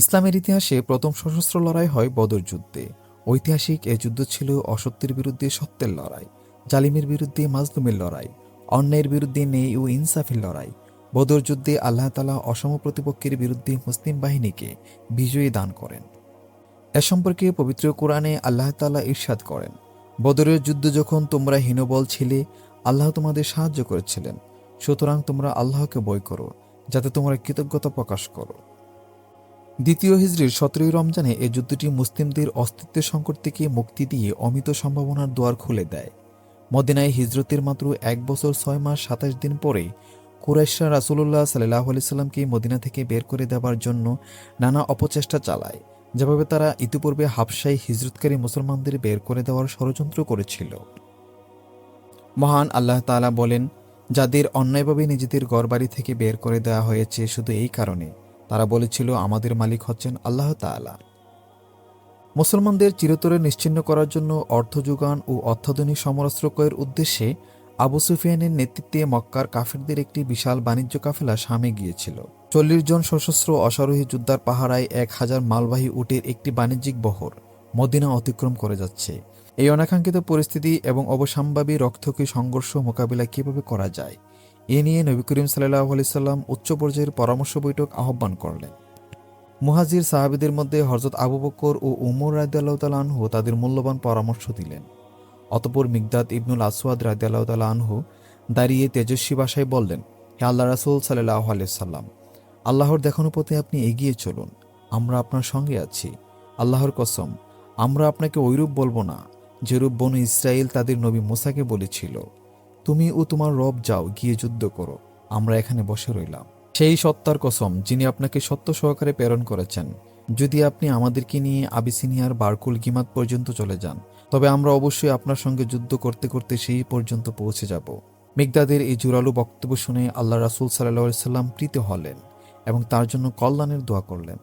ইসলামের ইতিহাসে প্রথম সশস্ত্র লড়াই হয় বদর যুদ্ধে। ঐতিহাসিক এ যুদ্ধ ছিল অসত্যের বিরুদ্ধে সত্যের লড়াই, জালিমের বিরুদ্ধে মাজলুমের লড়াই, অন্যায়ের বিরুদ্ধে নেই ও ইনসাফের লড়াই। বদর যুদ্ধে আল্লাহ তালা অসম প্রতিপক্ষের বিরুদ্ধে মুসলিম বাহিনীকে বিজয়ী দান করেন। এ সম্পর্কে পবিত্র কোরআনে আল্লাহ তালা ইরশাদ করেন, বদরের যুদ্ধ যখন তোমরা হীনবল ছিলে, আল্লাহ তোমাদের সাহায্য করেছিলেন। সুতরাং তোমরা আল্লাহকে বই করো, যাতে তোমরা কৃতজ্ঞতা প্রকাশ করো। দ্বিতীয় হিজড়ির সতেরোই রমজানে এই যুদ্ধটি মুসলিমদের অস্তিত্বের সংকট থেকে মুক্তি দিয়ে অমিত সম্ভাবনার দুয়ার খুলে দেয়। মদিনায় হিজরতের মাত্র এক বছর ছয় মাস সাতাশ দিন পরে কুরাইশরা রাসুল্লাহ সাল্লাহ আলিয়াল্লামকে মদিনা থেকে বের করে দেওয়ার জন্য নানা অপচেষ্টা চালায়, যেভাবে তারা ইতিপূর্বে হাবসাই হিজরতকারী মুসলমানদের বের করে দেওয়ার ষড়যন্ত্র করেছিল। মহান আল্লাহ তাআলা বলেন, যাদের অন্যায়ভাবে নিজেদের ঘরবাড়ি থেকে বের করে দেওয়া হয়েছে শুধু এই কারণে তারা বলেছিল, আমাদের মালিক হচ্ছেন আল্লাহ তাআলা। মুসলমানদের চিরতরে নিশ্চিন্ন করার জন্য অর্থ যোগান ও অত্যাধুনিক সমরাস্ত্র ক্রয়ের উদ্দেশ্যে আবু সুফিয়ানের নেতৃত্বে মক্কার কাফেরদের একটি বিশাল বাণিজ্য কাফেলা সামে গিয়েছিল। চল্লিশ জন সশস্ত্র অশ্বারোহী যোদ্ধার পাহারায় এক হাজার মালবাহী উটের একটি বাণিজ্যিক বহর মদিনা অতিক্রম করে যাচ্ছে। এই অনাকাঙ্ক্ষিত পরিস্থিতি এবং অবসাম্ভাবী রক্তকে সংঘর্ষ মোকাবিলা কীভাবে করা যায়? এ নিয়ে নবী করিম সাল্লাহ আলাইসাল্লাম উচ্চ পর্যায়ের পরামর্শ বৈঠক আহ্বান করলেন। মুহাজির সাহাবিদের মধ্যে হজরত আবু বকর ও উমর রাদিয়াল্লাহ আনহু তাদের মূল্যবান পরামর্শ দিলেন। অতপর মিগদাদ ইবনুল আসওয়াদ রাদিয়াল্লাহ আনহু দাঁড়িয়ে তেজস্বী ভাষায় বললেন, হে আল্লাহ রাসুল সাল্লাহ আলাইসাল্লাম আল্লাহর দেখানো পথে আপনি এগিয়ে চলুন, আমরা আপনার সঙ্গে আছি। আল্লাহর কসম, আমরা আপনাকে ঐরূপ বলব না, যেরূপ বনু ইসরায়েল তাদের নবী মোসাকে বলেছিল। তুমি ও তোমার রব যাও, গিয়ে যুদ্ধ করো। আমরা এখানে বসে রইলাম। সেই সত্তার কসম, যিনি আপনাকে সত্য সহকারে প্রেরণ করেছেন, যদি আপনি আমাদেরকে নিয়ে আবিসিনিয়ার, বারকুল, গিমাত পর্যন্ত চলে যান, তবে আমরা অবশ্যই আপনার সঙ্গে যুদ্ধ করতে করতে সেই পর্যন্ত পৌঁছে যাব। মিগদাদের এই জোরালো বক্তব্য শুনে আল্লাহ রাসুল সাল্লাহ সাল্লাম প্রীত হলেন এবং তার জন্য কল্যাণের দোয়া করলেন।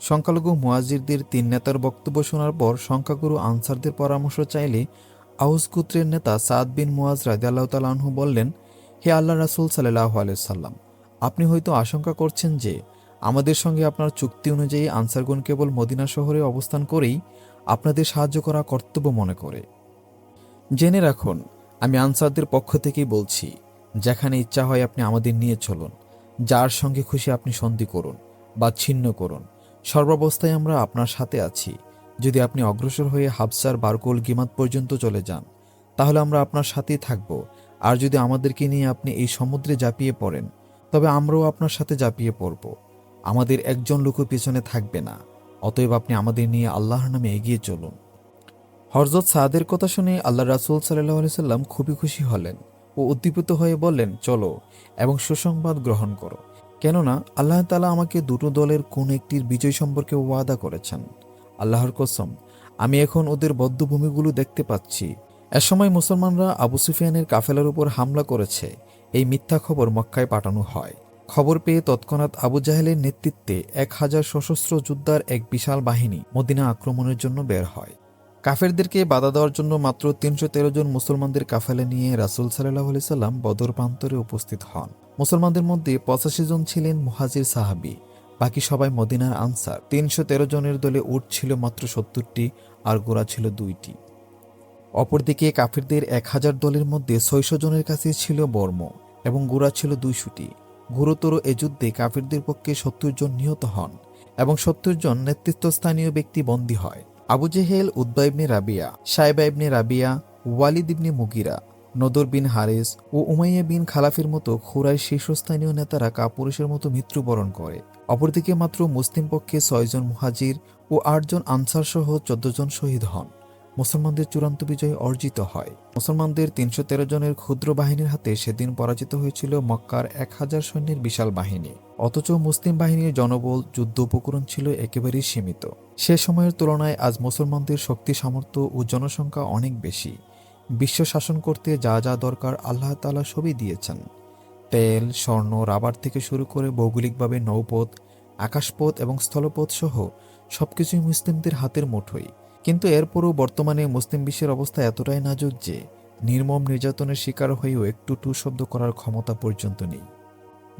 সংখ্যালঘু মুয়াজিরদের তিন নেতার বক্তব্য শোনার পর সংখ্যাগুরু আনসারদের পরামর্শ চাইলে আউস গুত্রের নেতা সাদ বিন মুয়াজ রাজিয়াল্লাহ তালাহু বললেন, হে আল্লাহ রাসুল সাল্লাহ আলাইসাল্লাম আপনি হয়তো আশঙ্কা করছেন যে আমাদের সঙ্গে আপনার চুক্তি অনুযায়ী আনসারগণ কেবল মদিনা শহরে অবস্থান করেই আপনাদের সাহায্য করা কর্তব্য মনে করে। জেনে রাখুন, আমি আনসারদের পক্ষ থেকেই বলছি, যেখানে ইচ্ছা হয় আপনি আমাদের নিয়ে চলুন, যার সঙ্গে খুশি আপনি সন্ধি করুন বা ছিন্ন করুন। সর্বাবস্থায় আমরা আপনার সাথে আছি। যদি আপনি অগ্রসর হয়ে হাবসার বারকুল গিমাত পর্যন্ত চলে যান, তাহলে আমরা আপনার সাথেই থাকব। আর যদি আমাদেরকে নিয়ে আপনি এই সমুদ্রে ঝাঁপিয়ে পড়েন, তবে আমরাও আপনার সাথে ঝাঁপিয়ে পড়ব। আমাদের একজন লোকও পিছনে থাকবে না, অতএব আপনি আমাদের নিয়ে আল্লাহর নামে এগিয়ে চলুন। হরজত সাদের কথা শুনে আল্লাহ রাসুল সাল্লাহ সাল্লাম খুবই খুশি হলেন ও উদ্দীপিত হয়ে বললেন, চলো এবং সুসংবাদ গ্রহণ করো। কেননা আল্লাহ তালা আমাকে দুটো দলের কোন একটির বিজয় সম্পর্কে ওয়াদা করেছেন। আল্লাহর কসম, আমি এখন ওদের বদ্ধভূমিগুলো দেখতে পাচ্ছি। এ সময় মুসলমানরা আবু সুফিয়ানের কাফেলার উপর হামলা করেছে। এই মিথ্যা খবর মক্কায় পাঠানো হয়। খবর পেয়ে তৎক্ষণাৎ আবু জাহেলের নেতৃত্বে এক হাজার সশস্ত্র যোদ্ধার এক বিশাল বাহিনী মদিনা আক্রমণের জন্য বের হয়। কাফেরদেরকে বাধা দেওয়ার জন্য মাত্র তিনশো তেরো জন মুসলমানদের কাফেলা নিয়ে রাসুল সাল্লাহ সাল্লাম বদর প্রান্তরে উপস্থিত হন। মুসলমানদের মধ্যে পঁচাশি জন ছিলেন মুহাজির সাহাবি। বাকি সবাই মদিনার আনসার। তিনশো তেরো জনের দলে উট ছিল মাত্র সত্তরটি, আর গোড়া ছিল দুইটি। অপরদিকে কাফিরদের এক হাজার দলের মধ্যে ছয়শো জনের কাছে ছিল বর্ম, এবং গোড়া ছিল দুইশোটি। গুরুতর এ যুদ্ধে কাফিরদের পক্ষে সত্তর জন নিহত হন, এবং সত্তর জন নেতৃত্বস্থানীয় ব্যক্তি বন্দী হয়। Abu Jahl, Utba ibn Rabia, Shaiba ibn Rabia, Walid ibn Mughira Nadr bin Harith ও উমাইয়া বিন খালাফের মতো খুরাই শীর্ষস্থানীয় নেতারা কাপুরুষের মতো মৃত্যুবরণ করে। অপরদিকে মাত্র মুসলিম পক্ষে ছয়জন মুহাজির ও আটজন আনসার সহ চোদ্দ জন শহীদ হন। মুসলমানদের চূড়ান্ত বিজয় অর্জিত হয়। মুসলমানদের তিনশো তেরো জনের ক্ষুদ্র বাহিনীর হাতে সেদিন পরাজিত হয়েছিল মক্কার এক হাজার সৈন্যের বিশাল বাহিনী। অথচ মুসলিম বাহিনীর জনবল যুদ্ধ উপকরণ ছিল একেবারেই সীমিত। সে সময়ের তুলনায় আজ মুসলমানদের শক্তি সামর্থ্য ও জনসংখ্যা অনেক বেশি। বিশ্ব শাসন করতে যা যা দরকার আল্লাহ তালা সবই দিয়েছেন। তেল, স্বর্ণ, রাবার থেকে শুরু করে ভৌগোলিকভাবে নৌপথ, আকাশপথ এবং স্থলপথ সহ সবকিছুই মুসলিমদের হাতের মুঠোই কিন্তু এরপরও বর্তমানে মুসলিম বিশ্বের অবস্থা এতটাই নাজুক যে নির্মম নির্যাতনের শিকার হয়েও একটু টু শব্দ করার ক্ষমতা পর্যন্ত নেই।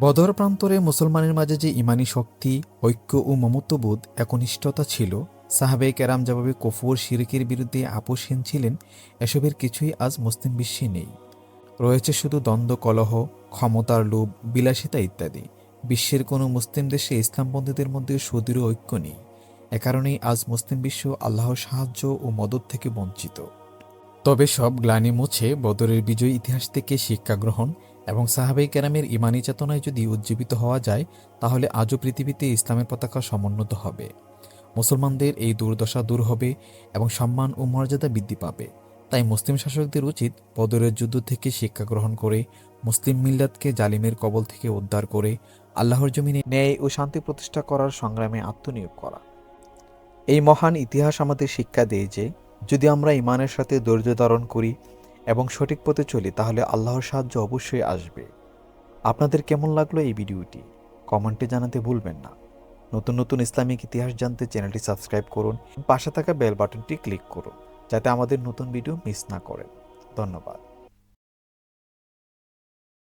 বদর প্রান্তরে মুসলমানের মাঝে যে ইমানি শক্তি, ঐক্য ও মমত্ববোধ, একনিষ্ঠতা ছিল সাহাবে কেরাম যেভাবে কফুর শিরকের বিরুদ্ধে আপোষহীন ছিলেন, এসবের কিছুই আজ মুসলিম বিশ্বে নেই। রয়েছে শুধু দ্বন্দ্ব, কলহ, ক্ষমতার লোভ, বিলাসিতা ইত্যাদি। বিশ্বের কোনো মুসলিম দেশে ইসলামপন্থীদের মধ্যে সুদৃঢ় ঐক্য নেই। এ কারণেই আজ মুসলিম বিশ্ব আল্লাহর সাহায্য ও মদত থেকে বঞ্চিত। তবে সব গ্লানি মুছে বদরের বিজয় ইতিহাস থেকে শিক্ষা গ্রহণ এবং সাহাবাই কেরামের ইমানি চেতনায় যদি উজ্জীবিত হওয়া যায়, তাহলে আজও পৃথিবীতে ইসলামের পতাকা সমুন্নত হবে। মুসলমানদের এই দুর্দশা দূর হবে এবং সম্মান ও মর্যাদা বৃদ্ধি পাবে। তাই মুসলিম শাসকদের উচিত বদরের যুদ্ধ থেকে শিক্ষা গ্রহণ করে, মুসলিম মিল্লাতকে জালিমের কবল থেকে উদ্ধার করে আল্লাহর জমিনে ন্যায় ও শান্তি প্রতিষ্ঠা করার সংগ্রামে আত্মনিয়োগ করা। এই মহান ইতিহাস আমাদের শিক্ষা দেয় যে, যদি আমরা ইমানের সাথে ধৈর্য ধারণ করি এবং সঠিক পথে চলি, তাহলে আল্লাহর সাহায্য অবশ্যই আসবে। আপনাদের কেমন লাগল এই ভিডিওটি? কমেন্টে জানাতে ভুলবেন না। নতুন নতুন ইসলামিক ইতিহাস জানতে চ্যানেলটি সাবস্ক্রাইব করুন, পাশে থাকা বেল বাটনটি ক্লিক করুন, যাতে আমাদের নতুন ভিডিও মিস না করেন ধন্যবাদ।